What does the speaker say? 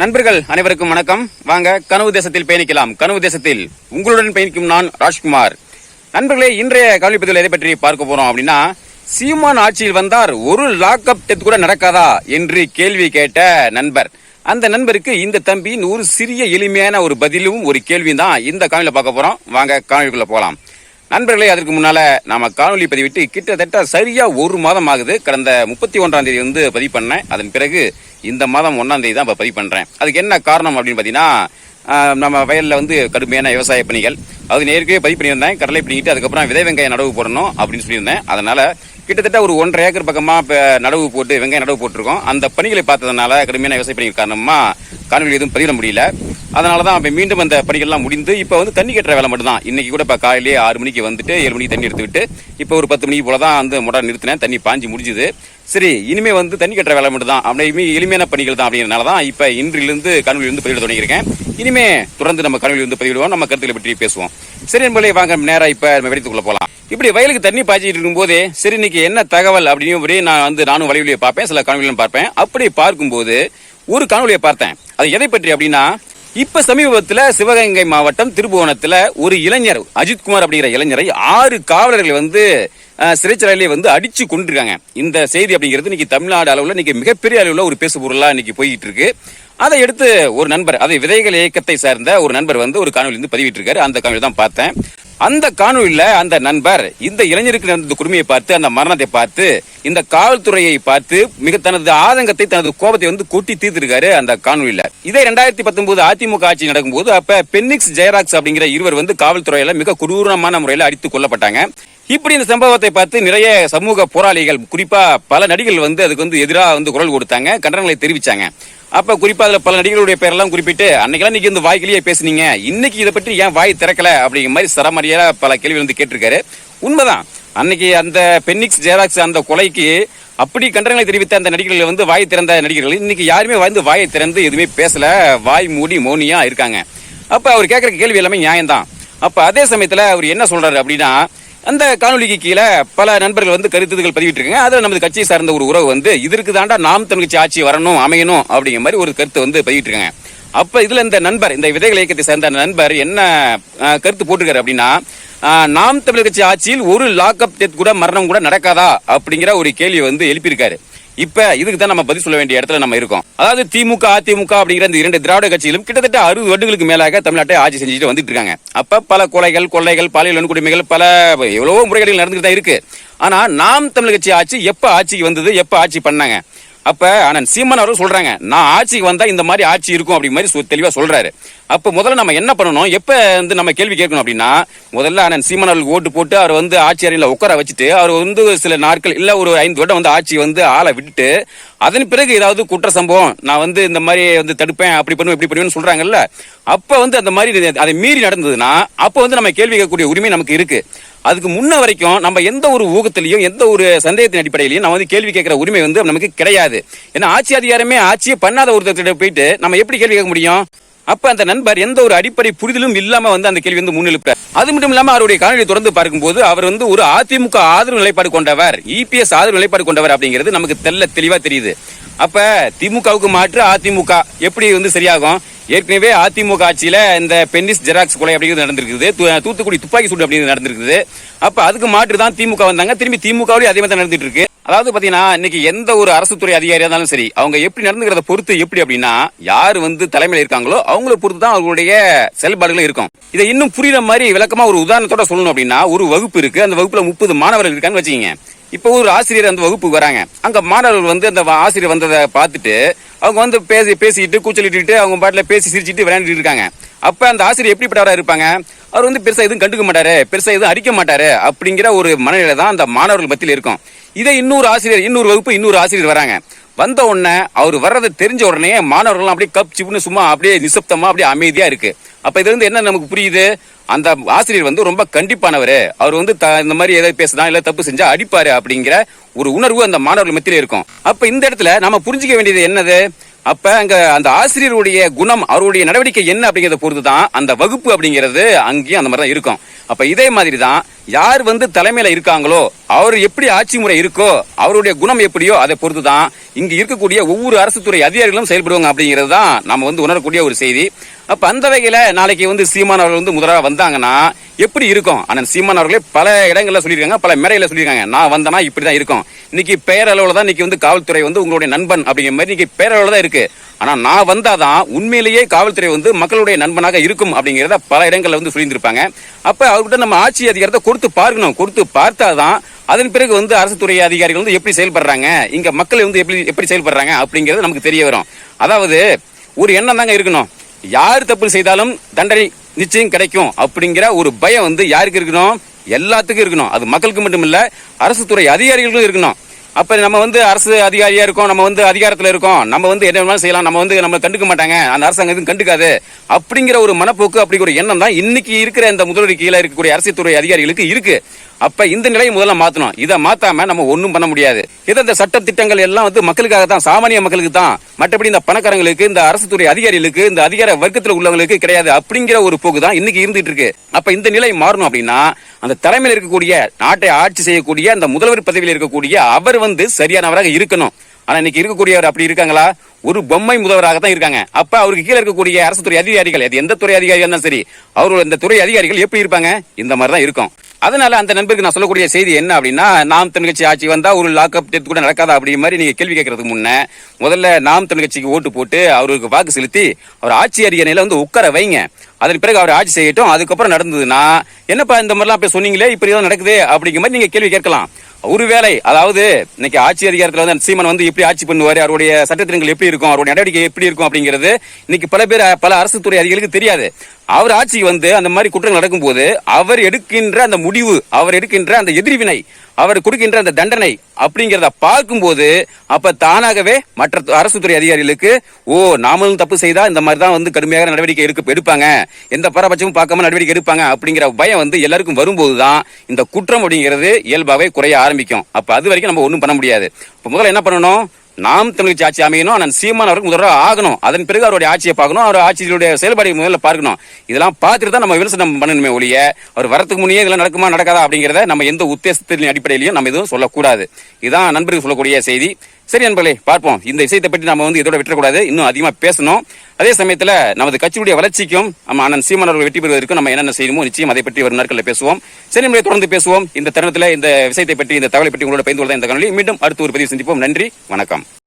நண்பர்கள் அனைவருக்கும் வணக்கம். வாங்க கனவு தேசத்தில் பயணிக்கலாம். கனவு தேசத்தில் உங்களுடன் பயணிக்கும் நான் ராஜ்குமார். நண்பர்களே இன்றைய கல்வி எதை பற்றி பார்க்க போறோம் அப்படின்னா சீமான் ஆட்சியில் வந்தார் ஒரு லாக்அப் டெத் கூட நடக்காதா என்று கேள்வி கேட்ட நண்பர். அந்த நண்பருக்கு இந்த தம்பியின் ஒரு சிறிய எளிமையான ஒரு பதிலும் ஒரு கேள்வியும் தான் இந்த காணொலியில் பார்க்க போறோம். வாங்க காணொலிக்குள்ள போகலாம். நண்பர்களே அதற்கு முன்னால நாம காணொலி பதிவிட்டு கிட்டத்தட்ட சரியா ஒரு மாதம் ஆகுது. கடந்த முப்பத்தி ஒன்றாம் தேதி வந்து பதிவு பண்ணேன். அதன் பிறகு இந்த மாதம் ஒன்றாந்தேதி தான் இப்போ பதிவு பண்ணுறேன் அதுக்கு என்ன காரணம் அப்படின்னு பார்த்தீங்கன்னா நம்ம வயலில் வந்து கடுமையான விவசாய பணிகள். அது நேருக்கே பதிவு பண்ணியிருந்தேன். கடலை பிடிங்கிட்டு அதுக்கப்புறம் விதை வெங்காயம் நடவு போடணும் அப்படின்னு சொல்லியிருந்தேன். அதனால் கிட்டத்தட்ட ஒரு ஒன்றரை ஏக்கர் பக்கமாக இப்போ நடவு போட்டு வெங்காயம் நடவு போட்டிருக்கோம். அந்த பணிகளை பார்த்ததுனால கடுமையான விவசாய பணிகள் காரணமாக காணொலி எதுவும் பதிவிட முடியல. அதனால தான் இப்போ மீண்டும் அந்த பணிகள்லாம் முடிந்து இப்போ வந்து தண்ணி கட்டுற வேலை மட்டும் தான் கூட இப்போ காலையிலே ஆறு மணிக்கு வந்துட்டு ஏழு மணிக்கு தண்ணி எடுத்துக்கிட்டு இப்போ ஒரு பத்து மணிக்கு போல தான் வந்து முட நிறுத்தினேன் தண்ணி பாஞ்சு முடிஞ்சுது. சரி இனிமேல் வந்து தண்ணி கட்டுற வேலை மட்டும் தான் அப்படியே எளிமையான பணிகள் தான் அப்படிங்கிறனால தான் இப்போ இன்றிலிருந்து கனவுல பதிவிட தொடங்கியிருக்கேன். இனிமே தொடர்ந்து நம்ம கனவுல பதிவிடுவோம் நம்ம கருத்துக்களை பற்றி பேசுவோம். சரி என்பதை வாங்க நேராக இப்போ நம்ம வெடித்துக்குள்ள போகலாம் இப்படி வயலுக்கு தண்ணி பாய்ச்சிட்டு இருக்கும்போதே சரி இன்னைக்கு என்ன தகவல் அப்படின்னு ஒரே நான் வந்து நானும் வலைவலியை பார்ப்பேன் சில கனவுலையும் பார்ப்பேன். அப்படி பார்க்கும்போது ஒரு கணவலியை பார்த்தேன். அது எதை பற்றி அப்படின்னா இப்ப சமீபத்தில் சிவகங்கை மாவட்டம் திருபுவனத்தில் ஒரு இளைஞர் அஜித்குமார் அப்படிங்கிற இளைஞரை ஆறு காவலர்கள் வந்து சிறைச்சாலையிலே வந்து அடிச்சு கொண்டிருக்காங்க இந்த செய்தி அப்படிங்கிறது இன்னைக்கு தமிழ்நாடு அளவில் இன்னைக்கு மிகப்பெரிய அளவில் ஒரு பேசு பொருளா இன்னைக்கு போயிட்டு இருக்கு அதை எடுத்து ஒரு நண்பர் அதை விதைகள் இயக்கத்தை சார்ந்த ஒரு நண்பர் வந்து ஒரு காணொலி வந்து பதிவிட்டு இருக்காரு அந்த காணொலி தான் பார்த்தேன். அந்த காணொலியில அந்த நண்பர் இந்த இளைஞருக்கு நடந்த குடுமையை பார்த்து அந்த மரணத்தை பார்த்து இந்த காவல்துறையை பார்த்து மிக தனது ஆதங்கத்தை தனது கோபத்தை வந்து கொட்டி தீர்த்திருக்காரு அந்த காணொலியில இதே ரெண்டாயிரத்தி பத்தொன்பது அதிமுக ஆட்சி நடக்கும்போது அப்ப பென்னிக்ஸ் ஜெயராக்ஸ் அப்படிங்கிற இருவர் வந்து காவல்துறையில மிக கொடூரமான முறையில் அடித்து கொல்லப்பட்டாங்க. இப்படி இந்த சம்பவத்தை பார்த்து நிறைய சமூக போராளிகள் குறிப்பா பல நடிகர்கள் வந்து அதுக்கு வந்து எதிராக வந்து குரல் கொடுத்தாங்க கண்டனங்களை தெரிவிச்சாங்க. அப்ப குறிப்பா அதுல பல நடிகர்களுடைய பேரெல்லாம் குறிப்பிட்டு அன்னைக்கெல்லாம் நீங்க இந்த வாய்க்கிலேயே பேசுனீங்க. இன்னைக்கு இதை பற்றி ஏன் வாய் திறக்கல? அப்படிங்கிற மாதிரி சரமரியா பல கேள்வி வந்து கேட்டிருக்காரு. உண்மைதான். அன்னைக்கு அந்த பென்னிக்ஸ் ஜெராக்ஸ் அந்த கொலைக்கு அப்படி கண்டனங்களை தெரிவித்த அந்த நடிகர்கள் வந்து வாய் திறந்த நடிகர்கள் இன்னைக்கு யாருமே வந்து வாயை திறந்து எதுவுமே பேசல. வாய் மூடி மௌனியா இருக்காங்க. அப்ப அவர் கேட்குற கேள்வி எல்லாமே நியாயம்தான். அப்ப அதே சமயத்துல அவர் என்ன சொல்றாரு அப்படின்னா அந்த காணொலிக்கு கீழே பல நண்பர்கள் வந்து கருத்துகள் பதிவிட்டிருக்காங்க. அதில் நமது கட்சியை சார்ந்த ஒரு உறவு வந்து இதற்கு தாண்டா நாம் தமிழ்ச்சி ஆட்சி வரணும் அமையணும் அப்படிங்கிற மாதிரி ஒரு கருத்து வந்து பதிவிட்டிருக்காங்க. அப்ப இதுல இந்த நண்பர் இந்த விதைகள் இயக்கத்தை சேர்ந்த நண்பர் என்ன கருத்து போட்டிருக்காரு அப்படின்னா நாம் தமிழர் கட்சி ஆட்சியில் ஒரு லாக்அப் டெத் கூட மரணம் கூட நடக்காதா? அப்படிங்கிற ஒரு கேள்வியை வந்து எழுப்பியிருக்காரு. இப்ப இதுக்கு தான் நம்ம பதில் சொல்ல வேண்டிய இடத்துல நம்ம இருக்கோம். அதாவது திமுக அதிமுக அப்படிங்கிற இந்த இரண்டு திராவிட கட்சிகளும் கிட்டத்தட்ட அறுபது வருடங்களுக்கு மேலாக தமிழ்நாட்டை ஆட்சி செஞ்சுட்டு வந்துட்டு இருக்காங்க. அப்ப பல கொலைகள் கொள்ளைகள் பாலியல் வன்கொடுமைகள் பல எவ்வளவோ முறைகேடுகள் நடந்துட்டு தான் இருக்கு. ஆனா நாம் தமிழ் கட்சி ஆட்சி எப்ப ஆட்சிக்கு வந்தது எப்ப ஆட்சி பண்ணாங்க? அப்ப அண்ணன் சீமன் அவர்கள் சொல்றாங்க நான் ஆட்சிக்கு வந்தா இந்த மாதிரி ஆட்சி இருக்கும் அப்படி மாதிரி சொ- தெளிவா சொல்றாரு. அப்ப முதல்ல நம்ம என்ன பண்ணணும்? எப்ப வந்து நம்ம கேள்வி கேட்கணும் அப்படின்னா முதல்ல அண்ணன் சீமன் அவர்களுக்கு ஓட்டு போட்டு அவர் வந்து ஆட்சி அறையில உட்கார வச்சுட்டு அவர் வந்து சில நாட்கள் இல்ல ஒரு ஐந்து வருடம் வந்து ஆட்சி வந்து ஆளை விட்டுட்டு அதன் பிறகு ஏதாவது குற்ற சம்பவம் நான் வந்து இந்த மாதிரி வந்து தடுப்பேன் அப்படி பண்ணுவேன் இப்படி பண்ணுவேன்னு சொல்றாங்கல்ல அப்ப வந்து அந்த மாதிரி அதை மீறி நடந்ததுன்னா அப்ப வந்து நம்ம கேள்வி கேட்கக்கூடிய உரிமை நமக்கு இருக்கு. அதுக்கு முன்ன வரைக்கும் நம்ம எந்த ஒரு ஊகத்திலையும் எந்த ஒரு சந்தேகத்தின் அடிப்படையிலையும் நம்ம வந்து கேள்வி கேட்கிற உரிமை வந்து நமக்கு கிடையாது. ஏன்னா ஆட்சி அதிகாரமே ஆட்சியே பண்ணாத ஒருத்தர்கிட்ட போயிட்டு நம்ம எப்படி கேள்வி கேட்க முடியும்? அப்ப அந்த நண்பர் எந்த ஒரு அடிப்படை புரிதலும் இல்லாம வந்து அந்த கேள்வி வந்து முன்னெழுப்ப அது மட்டும் இல்லாம அவருடைய காணொலி தொடர்ந்து பார்க்கும்போது அவர் வந்து ஒரு அதிமுக ஆதரவு நிலைப்பாடு கொண்டவர் இபிஎஸ் ஆதரவு நிலைப்பாடு கொண்டவர் அப்படிங்கிறது நமக்கு தெல்ல தெளிவா தெரியுது. அப்ப திமுகவுக்கு மாற்று அதிமுக எப்படி வந்து சரியாகும்? ஏற்கனவே அதிமுக ஆட்சியில இந்த பென்னிஸ் ஜெராக்ஸ் கொலை அப்படிங்கிறது நடந்திருக்குது. தூ- தூத்துக்குடி துப்பாக்கி சூடு அப்படிங்கிறது நடந்திருக்குது. அப்ப அதுக்கு மாற்று தான் திமுக வந்தாங்க. திரும்பி திமுகவிலேயே அதே மாதிரி தான் நடந்துட்டு இருக்கு. அதாவது பாத்தீங்கன்னா இன்னைக்கு எந்த ஒரு அரசு துறை அதிகாரியா இருந்தாலும் சரி அவங்க எப்படி நடந்துக்கிறத பொறுத்து எப்படி அப்படின்னா யார் வந்து தலைமையில இருக்காங்களோ அவங்கள பொறுத்து தான் அவங்களுடைய செயல்பாடுகளும் இருக்கும். இதை இன்னும் புரியுற மாதிரி விளக்கமா ஒரு உதாரணத்தோட சொல்லணும் அப்படின்னா ஒரு வகுப்பு இருக்கு. அந்த வகுப்புல முப்பது மாணவர்கள் இருக்கான்னு வச்சுக்கீங்க. இப்போ ஒரு ஆசிரியர் அந்த வகுப்புக்கு வராங்க. அங்கே மாணவர்கள் வந்து அந்த வ- ஆசிரியர் வந்ததை பார்த்துட்டு அவங்க வந்து பேசி பேசிக்கிட்டு கூச்சலிட்டு அவங்க பாட்டில் பேசி சிரிச்சிட்டு விளையாண்டுட்டு இருக்காங்க. அப்போ அந்த ஆசிரியர் எப்படிப்பட்டவராக இருப்பாங்க? அவர் வந்து பெருசாக எதுவும் கண்டுக்க மாட்டாரு பெருசாக எதுவும் அடிக்க மாட்டாரு அப்படிங்கிற ஒரு மனநிலை தான் அந்த மாணவர்கள் மத்தியில் இருக்கும். இதே இன்னொரு ஆசிரியர் இன்னொரு வகுப்பு இன்னொரு ஆசிரியர் வராங்க. வந்த உடனே அவர் வர்றதை தெரிஞ்ச உடனே மாணவர்கள் அப்படியே கப் சிப்புன்னு சும்மா அப்படியே நிசப்தமாக அப்படியே அமைதியாக இருக்குது அப்ப இதுல இருந்து என்ன நமக்கு புரியுது? அந்த ஆசிரியர் வந்து ரொம்ப கண்டிப்பானவர். அவர் வந்து த- இந்த மாதிரி ஏதாவது பேசுனா இல்ல தப்பு செஞ்சா அடிப்பாரு அப்படிங்கிற ஒரு உணர்வு அந்த மாணவர்கள் மத்தியில இருக்கும். அப்ப இந்த இடத்துல நம்ம புரிஞ்சுக்க வேண்டியது என்னது? அப்ப அங்க அந்த ஆசிரியருடைய குணம் அவருடைய நடவடிக்கை என்ன அப்படிங்கறத பொறுத்து தான் அந்த வகுப்பு அப்படிங்கிறது அங்கேயும் அந்த மாதிரி தான் இருக்கும். அப்ப இதே மாதிரி தான் யார் வந்து தலைமையில இருக்காங்களோ அவர் எப்படி ஆட்சி முறை இருக்கோ அவருடைய குணம் எப்படியோ அதை பொறுத்து தான் இங்க இருக்கக்கூடிய ஒவ்வொரு அரசு துறை அதிகாரிகளும் செயல்படுவாங்க அப்படிங்கிறது தான் நம்ம வந்து உணரக்கூடிய ஒரு செய்தி. அப்போ அந்த வகையில் நாளைக்கு வந்து சீமான் அவர்கள் வந்து முதலாக வந்தாங்கன்னா எப்படி இருக்கும்? ஆனால் சீமான் அவர்களே பல இடங்களில் சொல்லியிருக்காங்க பல மேடையில் சொல்லியிருக்காங்க. நான் வந்தேன்னா இப்படி தான் இருக்கும். இன்னைக்கு பேரளவில் தான் இன்னைக்கு வந்து காவல்துறை வந்து உங்களுடைய நண்பன் அப்படிங்கிற மாதிரி இன்னைக்கு பேரளவில் தான் இருக்கு. ஆனால் நான் வந்தால் தான் உண்மையிலேயே காவல்துறை வந்து மக்களுடைய நண்பனாக இருக்கும் அப்படிங்கிறத பல இடங்களில் வந்து சொல்லியிருந்திருப்பாங்க. அப்போ அவர்கிட்ட நம்ம ஆட்சி அதிகாரத்தை கொடுத்து பார்க்கணும். கொடுத்து பார்த்தா தான் அதன் பிறகு வந்து அரசு துறை அதிகாரிகள் வந்து எப்படி செயல்படுறாங்க இங்கே மக்கள் வந்து எப்படி எப்படி செயல்படுறாங்க அப்படிங்கிறது நமக்கு தெரிய வரும். அதாவது ஒரு எண்ணம் தாங்க இருக்கணும். யார் தப்பு செய்தாலும் தண்டனை நிச்சயம் கிடைக்கும் அப்படிங்கிற ஒரு பயம் வந்து யாருக்கு இருக்கணும்? எல்லாத்துக்கும் இருக்கணும். அது மக்களுக்கு மட்டும் இல்ல அரசு துறை அதிகாரிகளுக்கும் இருக்கணும். அப்ப நம்ம வந்து அரசு அதிகாரியா இருக்கோம் நம்ம வந்து அதிகாரத்துல இருக்கோம். நம்ம வந்து என்ன வேணாலும் செய்யலாம். நம்ம வந்து நம்ம கண்டுக்க மாட்டாங்க. அந்த அரசாங்கம் எதுவும் கண்டுக்காது. அப்படிங்கிற ஒரு மனப்போக்கு அப்படிங்கிற ஒரு எண்ணம் தான் இன்னைக்கு இருக்கிற இந்த முதல்வர் கீழே இருக்கக்கூடிய அரசு துறை அதிகாரிகளுக்கு இருக்கு. அப்ப இந்த நிலையை முதல்ல மாத்தணும். இதை மாத்தாம நம்ம ஒன்றும் பண்ண முடியாது. இது இந்த சட்ட திட்டங்கள் எல்லாம் வந்து மக்களுக்காக தான் சாமானிய மக்களுக்கு தான். மற்றபடி இந்த பணக்காரங்களுக்கு இந்த அரசு துறை அதிகாரிகளுக்கு இந்த அதிகார வர்க்கத்தில் உள்ளவங்களுக்கு கிடையாது. அப்படிங்கிற ஒரு போக்கு தான் இன்னைக்கு இருந்துட்டு இருக்கு. அப்ப இந்த நிலை மாறணும் அப்படின்னா அந்த தலைமையில் இருக்கக்கூடிய நாட்டை ஆட்சி செய்யக்கூடிய அந்த முதல்வர் பதவியில் இருக்கக்கூடிய அவர் வந்து சரியானவராக இருக்கணும். ஆனா இன்னைக்கு இருக்கக்கூடியவர் அப்படி இருக்காங்களா? ஒரு பொம்மை முதல்வராக தான் இருக்காங்க. அப்ப அவருக்கு கீழே இருக்கக்கூடிய அரசு துறை அதிகாரிகள் அது எந்த துறை அதிகாரியா இருந்தாலும் சரி அவர்கள் இந்த துறை அதிகாரிகள் எப்படி இருப்பாங்க? இந்த மாதிரி தான் இருக்கும். அதனால அந்த நண்பருக்கு நான் சொல்லக்கூடிய செய்தி என்ன அப்படின்னா நாம் தமிழ்கட்சி ஆட்சி வந்தா ஒரு லாக்அப் டெத் கூட நடக்காதா அப்படி மாதிரி நீங்க கேள்வி கேட்கறதுக்கு முன்ன முதல்ல நாம் தமிழ்கட்சிக்கு ஓட்டு போட்டு அவருக்கு வாக்கு செலுத்தி அவர் ஆட்சி அதிகாரியில வந்து உட்கார வைங்க. அதன் பிறகு அவர் ஆட்சி செய்யட்டும். அதுக்கப்புறம் நடந்ததுன்னா என்னப்பா இந்த மாதிரிலாம் போய் சொன்னீங்களே இப்படி ஏதோ நடக்குது அப்படிங்கிற மாதிரி நீங்க கேள்வி கேட்கலாம். ஒருவேளை அதாவது இன்னைக்கு ஆட்சி அதிகாரத்தில் வந்து சீமன் வந்து எப்படி ஆட்சி பண்ணுவார் அவருடைய சட்டத்திட்டங்கள் எப்படி இருக்கும் அவருடைய நடவடிக்கை எப்படி இருக்கும் அப்படிங்கிறது இன்னைக்கு பல பேர் பல அரசு துறை அதிகாரிகளுக்கு தெரியாது. அவர் ஆட்சிக்கு வந்து அந்த மாதிரி குற்றங்கள் நடக்கும்போது அவர் எடுக்கின்ற அந்த முடிவு அவர் எடுக்கின்ற அந்த எதிர்வினை அவர் கொடுக்கின்ற அந்த தண்டனை அப்படிங்கிறத பார்க்கும்போது அப்ப தானாகவே மற்ற அரசு துறை அதிகாரிகளுக்கு ஓ நாமளும் தப்பு செய்தா இந்த மாதிரி தான் வந்து கடுமையாக நடவடிக்கை எடுக்க எடுப்பாங்க. எந்த பாரபட்சமும் பார்க்காம நடவடிக்கை எடுப்பாங்க. அப்படிங்கிற பயம் வந்து எல்லாருக்கும் வரும்போது தான் இந்த குற்றம் அப்படிங்கிறது இயல்பாகவே குறைய ஆரம்பிக்கும். அப்ப அது வரைக்கும் நம்ம ஒன்றும் பண்ண முடியாது. இப்போ முதல்ல என்ன பண்ணணும்? நாம் தமிழ் ஆட்சி அமையணும் ஆனால் சீமான் அவருக்கு முதல்வர் ஆகணும். அதன் பிறகு அவருடைய ஆட்சியை பார்க்கணும் அவர் ஆட்சியினுடைய செயல்பாடு முதல்ல பார்க்கணும். இதெல்லாம் பார்த்துட்டு தான் நம்ம விமர்சனம் பண்ணணுமே ஒழிய அவர் வரத்துக்கு முன்னே இதெல்லாம் நடக்குமா நடக்காதா அப்படிங்கிறத நம்ம எந்த உத்தேசத்தின் அடிப்படையிலையும் நம்ம எதுவும் சொல்லக்கூடாது. இதுதான் நண்பர்கள் சொல்லக்கூடிய செய்தி. சரி நண்பர்களே பார்ப்போம். இந்த விஷயத்தை பற்றி நம்ம வந்து இதோட விட்டுறக்கூடாது. இன்னும் அதிகமா பேசணும். அதே சமயத்துல நமது கட்சியுடைய வளர்ச்சிக்கும் நம்ம அண்ணன் சீமான் அவர்கள் வெற்றி பெறுவதற்கும் நம்ம என்னென்ன செய்யணுமோ நிச்சயம் அதை பற்றி வரும் நாட்களில் பேசுவோம். சரி நம்மளை தொடர்ந்து பேசுவோம். இந்த தருணத்தில் இந்த விஷயத்தை பற்றி இந்த தகவலை பற்றி உங்களோட பயந்து கொள்ள இந்த காணொலி மீண்டும் அடுத்து ஒரு பதிவு சந்திப்போம். நன்றி வணக்கம்.